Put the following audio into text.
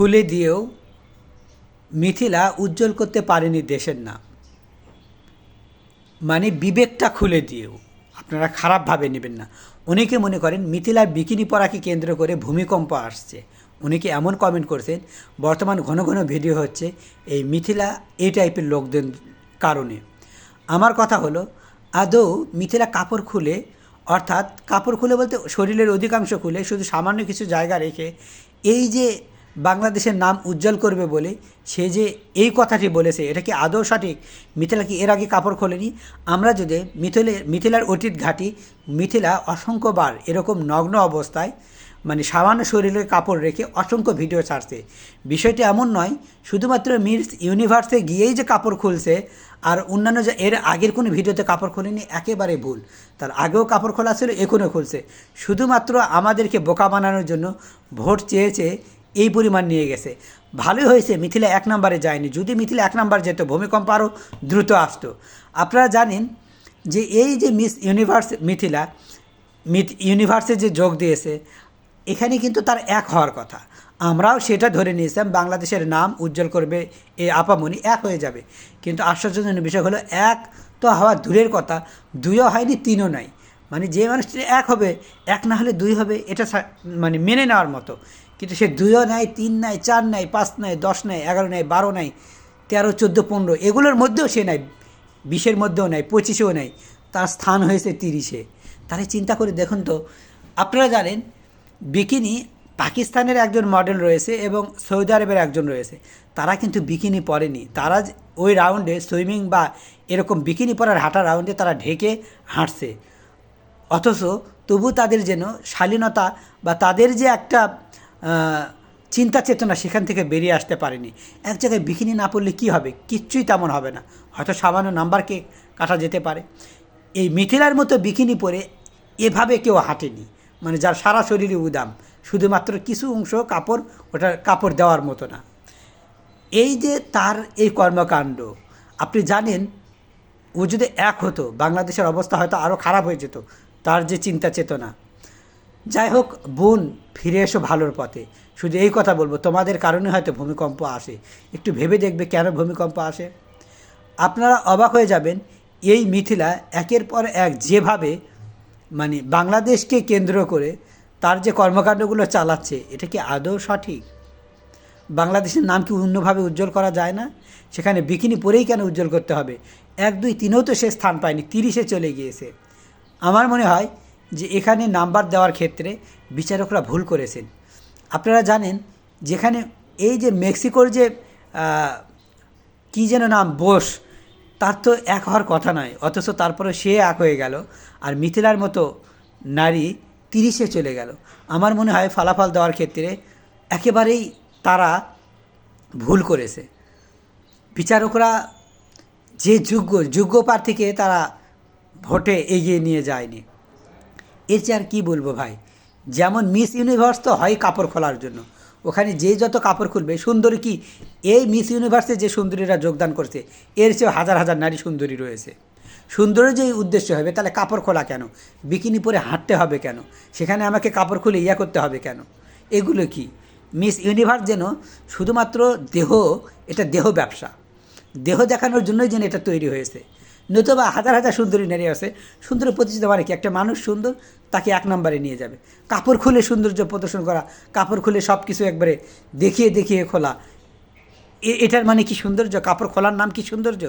খুলে দিয়েও মিথিলা উজ্জ্বল করতে পারেনি দেশের নাম। মানে বিবেকটা খুলে দিয়েও। আপনারা খারাপভাবে নেবেন না। অনেকে মনে করেন মিথিলার বিকিনি পরাকে কেন্দ্র করে ভূমিকম্প আসছে। অনেকে এমন কমেন্ট করছেন, বর্তমান ঘন ঘন ভিডিও হচ্ছে এই মিথিলা এই টাইপের লোকদের কারণে। আমার কথা হলো, আদৌ মিথিলা কাপড় খুলে, অর্থাৎ কাপড় খুলে বলতে শরীরের অধিকাংশ খুলে, শুধু সামান্য কিছু জায়গা রেখে এই যে বাংলাদেশের নাম উজ্জ্বল করবে বলে সে যে এই কথাটি বলেছে, এটা কি আদৌ সঠিক? মিথিলা কি এর আগে কাপড় খোলেনি? আমরা যদি মিথিলে, মিথিলার অতীত ঘাটি, মিথিলা অসংখ্যবার এরকম নগ্ন অবস্থায় মানে সামান্য শরীরে কাপড় রেখে অসংখ্য ভিডিও ছাড়ছে। বিষয়টি এমন নয়, শুধুমাত্র মিস ইউনিভার্সে গিয়েই যে কাপড় খুলছে, আর অন্যান্য যে এর আগের কোনো ভিডিওতে কাপড় খোলেনি, একেবারে ভুল। তার আগেও কাপড় খোলা ছিল এখনও খুলছে। শুধুমাত্র আমাদেরকে বোকা বানানোর জন্য ভোট চেয়েছে এই পরিমাণ নিয়ে গেছে। ভালোই হয়েছে, মিথিলা এক নম্বরে যায়নি। যদি মিথিলা এক নম্বর যেত, ভূমিকম্প আরও দ্রুত আসতো। আপনারা জানেন যে এই যে মিস ইউনিভার্স মিথিলা, মিথ ইউনিভার্সে যে যোগ দিয়েছে, এখানে কিন্তু তার এক হওয়ার কথা। আমরাও সেটা ধরে নিয়েছিলাম, বাংলাদেশের নাম উজ্জ্বল করবে এই আপামনি এক হয়ে যাবে। কিন্তু আশ্চর্যজনক বিষয় হলো, এক তো হওয়া দূরের কথা, দুইও হয়নি, তিনও নাই। মানে যে মানুষটি এক হবে, এক না হলে দুই হবে, এটা মানে মেনে নেওয়ার মতো। কিন্তু সে দুইও নাই তিন নাই চার নাই পাঁচ নাই দশ নাই এগারো নাই বারো নাই তেরো, চোদ্দ, পনেরো, এগুলোর মধ্যেও সে নাই বিশের মধ্যেও নাই পঁচিশেও নাই তার স্থান হয়েছে তিরিশে। তাহলে চিন্তা করে দেখুন তো, আপনারা জানেন, বিকিনি পাকিস্তানের একজন মডেল রয়েছে এবং সৌদি আরবের একজন রয়েছে। তারা কিন্তু বিকিনি পরেনি। তারা ওই রাউন্ডে সুইমিং বা এরকম বিকিনি পরার হাঁটা রাউন্ডে তারা ঢেকে হাঁটছে। অথচ তবু তাদের যেন শালীনতা বা তাদের যে একটা চিন্তা চেতনা সেখান থেকে বেরিয়ে আসতে পারেনি। এক জায়গায় বিকিনি না পড়লে কী হবে? কিচ্ছুই তেমন হবে না। হয়তো সামান্য নাম্বারকে কাটা যেতে পারে। এই মিথিলার মতো বিকিনি পরে এভাবে কেউ হাঁটেনি। মানে যার সারা শরীরে উদাম। শুধুমাত্র কিছু অংশ কাপড়, ওটা কাপড় দেওয়ার মতো না। এই যে তার এই কর্মকাণ্ড, আপনি জানেন, ও যদি এক হতো, বাংলাদেশের অবস্থা হয়তো আরও খারাপ হয়ে যেত। তার যে চিন্তা চেতনা। যাই হোক, বোন, ফিরে এসো ভালোর পথে। শুধু এই কথা বলব, তোমাদের কারণে হয়তো ভূমিকম্প আসে। একটু ভেবে দেখবে কেন ভূমিকম্প আসে। আপনারা অবাক হয়ে যাবেন, এই মিথিলা একের পর এক যেভাবে মানে বাংলাদেশকে কেন্দ্র করে তার যে কর্মকাণ্ডগুলো চালাচ্ছে, এটা কি আদৌ সঠিক? বাংলাদেশের নাম কি অন্যভাবে উজ্জ্বল করা যায় না? সেখানে বিকিনি পরেই কেন উজ্জ্বল করতে হবে? এক দুই তিনেও তো সে স্থান পায়নি, তিরিশে চলে গিয়েছে। আমার মনে হয় যে এখানে নাম্বার দেওয়ার ক্ষেত্রে বিচারকরা ভুল করেছেন। আপনারা জানেন যেখানে এই যে মেক্সিকোর যে কী যেন নাম, বোস, তার তো এক হওয়ার কথা নয়, অথচ তারপরে সে এক হয়ে গেল আর মিথিলার মতো নারী তিরিশে চলে গেল। আমার মনে হয় ফলাফল দেওয়ার ক্ষেত্রে একেবারেই তারা ভুল করেছে। বিচারকরা যে যোগ্য যোগ্য প্রার্থীকে তারা ভোটে এগিয়ে নিয়ে যায়নি। এর চেয়ে আর কী বলব ভাই? যেমন মিস ইউনিভার্স তো হয় কাপড় খোলার জন্য। ওখানে যে যত কাপড় খুলবে, সুন্দরী কি? এই মিস ইউনিভার্সে যে সুন্দরীরা যোগদান করছে, এর চেয়েও হাজার হাজার নারী সুন্দরী রয়েছে। সুন্দরের যে উদ্দেশ্য হবে, তাহলে কাপড় খোলা কেন? বিকিনি পরে হাঁটতে হবে কেন? সেখানে আমাকে কাপড় খুলে ইয়া করতে হবে কেন? এগুলো কি? মিস ইউনিভার্স যেন শুধুমাত্র দেহ, এটা দেহ ব্যবসা। দেহ দেখানোর জন্যই যেন এটা তৈরি হয়েছে। নতুবা হাজার হাজার সুন্দরী নারী আছে, সুন্দর প্রতিষ্ঠিত মানে কি? একটা মানুষ সুন্দর, তাকে এক নম্বরে নিয়ে যাবে। কাপড় খুলে সৌন্দর্য প্রদর্শন করা, কাপড় খুলে সব কিছু একবারে দেখিয়ে দেখিয়ে খোলা। এটার মানে কি সৌন্দর্য? কাপড় খোলার নাম কি সৌন্দর্য?